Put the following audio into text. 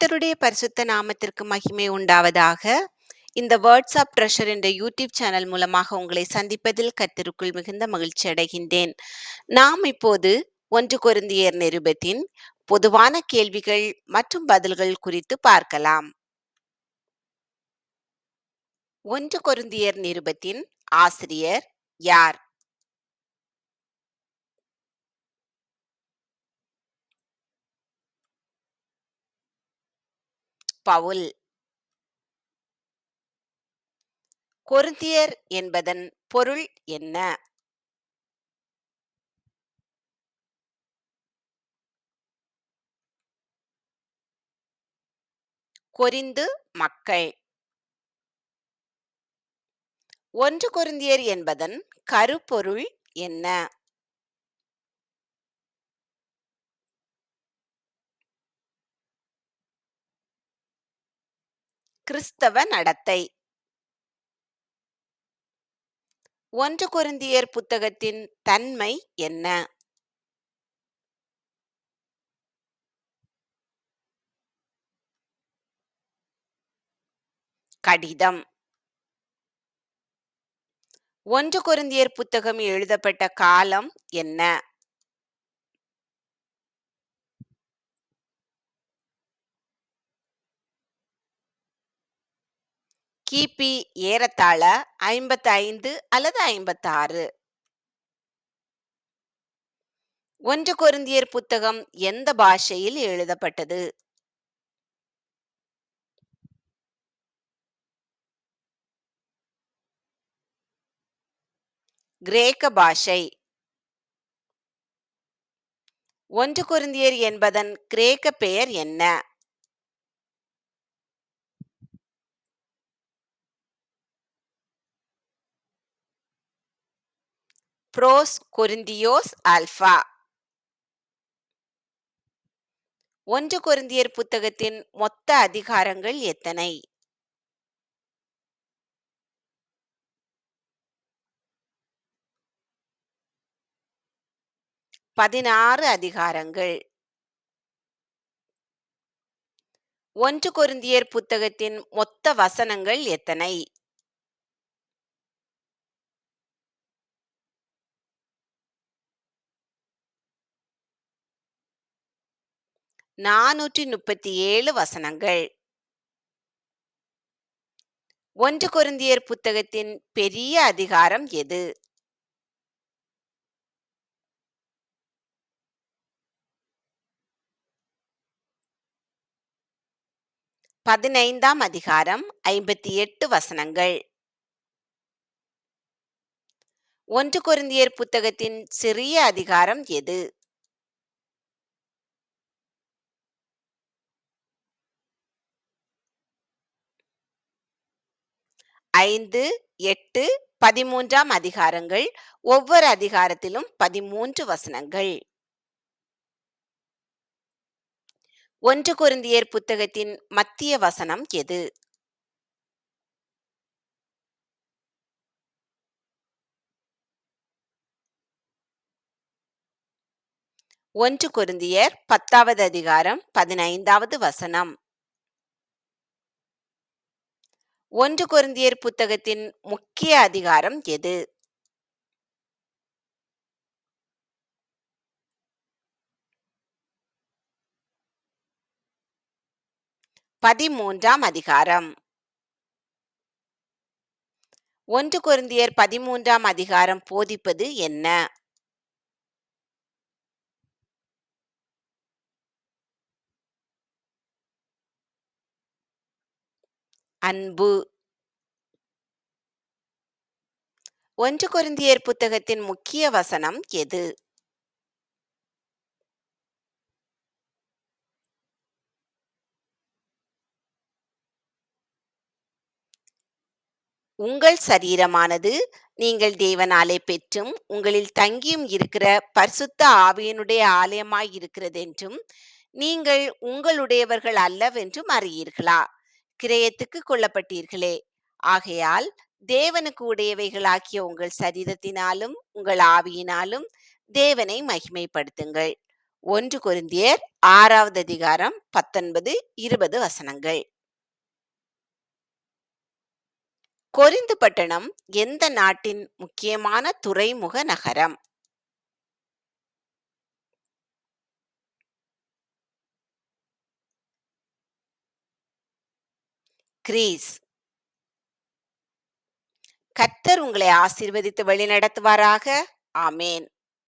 கர்த்தருடைய பரிசுத்த நாமத்திற்கு மகிமை உண்டாவதாக. இந்த வேர்ட்ஸ் ஆப் ட்ரெஷர் என்ற யூடியூப் சேனல் மூலமாக உங்களை சந்திப்பதில் கர்த்தருக்குள் மிகுந்த மகிழ்ச்சி அடைகின்றேன். நாம் இப்போது ஒன்று கொருந்தியர் நிருபத்தின் பொதுவான கேள்விகள் மற்றும் பதில்கள் குறித்து பார்க்கலாம். ஒன்று கொருந்தியர் நிருபத்தின் ஆசிரியர் யார்? பவுல். கொருந்தியர் என்பதன் பொருள் என்ன? கொரிந்து மக்கள். ஒன்று கொருந்தியர் என்பதன் கருப்பொருள் என்ன? கிறிஸ்தவ நடத்தை. ஒன்று குருந்தியர் புத்தகத்தின் தன்மை என்ன? கடிதம். ஒன்று குருந்தியர் புத்தகம் எழுதப்பட்ட காலம் என்ன? கிபி ஏறத்தாழ ஐம்பத்தைந்து அல்லது ஐம்பத்தாறு. ஒன்று கொருந்தியர் புத்தகம் எந்த பாஷையில் எழுதப்பட்டது? கிரேக்க பாஷை. ஒன்று கொருந்தியர் என்பதன் கிரேக்க பெயர் என்ன? புரோஸ் கொரிந்தியோஸ் ஆல்பா ஒன்று கொருந்தியர் புத்தகத்தின் மொத்த அதிகாரங்கள் எத்தனை? பதினாறு அதிகாரங்கள். ஒன்று கொருந்தியர் புத்தகத்தின் மொத்த வசனங்கள் எத்தனை? நானூற்றி முப்பத்தி ஏழு வசனங்கள். ஒன்று கொருந்தியர் புத்தகத்தின் பெரிய அதிகாரம் எது? பதினைந்தாம் அதிகாரம் ஐம்பத்தி எட்டு வசனங்கள். ஒன்று கொருந்தியர் புத்தகத்தின் சிறிய அதிகாரம் எது? ஐந்து எட்டு பதிமூன்றாம் அதிகாரங்கள். ஒவ்வொரு அதிகாரத்திலும் பதிமூன்று வசனங்கள். ஒன்று குருந்தியர் புத்தகத்தின் மத்திய வசனம் எது? ஒன்று குருந்தியர் பத்தாவது அதிகாரம் பதினைந்தாவது வசனம். ஒன்று கொருந்தியர் புத்தகத்தின் முக்கிய அதிகாரம் எது? பதிமூன்றாம் அதிகாரம். ஒன்று கொருந்தியர் பதிமூன்றாம் அதிகாரம் போதிப்பது என்ன? அன்பு. ஒன்று கொருந்தியர் புத்தகத்தின் முக்கிய வசனம் எது? உங்கள் சரீரமானது நீங்கள் தேவனாலே பெற்றும் உங்களில் தங்கியும் இருக்கிற பரிசுத்த ஆவியனுடைய ஆலயமாய் இருக்கிறதென்றும் நீங்கள் உங்களுடையவர்கள் அல்லவென்றும் அறியீர்களா? கிரயத்துக்கு கொல்லப்பட்டீர்களே. ஆகையால் தேவனுக்கு உடையவைகளாகிய உங்கள் சரீரத்தினாலும் உங்கள் ஆவியினாலும் தேவனை மகிமைப்படுத்துங்கள். ஒன்று குருந்தியர் ஆறாவது அதிகாரம் பத்தொன்பது இருபது வசனங்கள். கொரிந்து பட்டணம் எந்த நாட்டின் முக்கியமான துறைமுக நகரம்? இன்க்ரீஸ் கர்த்தர் உங்களை ஆசீர்வதித்து வழி நடத்துவாராக ஆமேன்.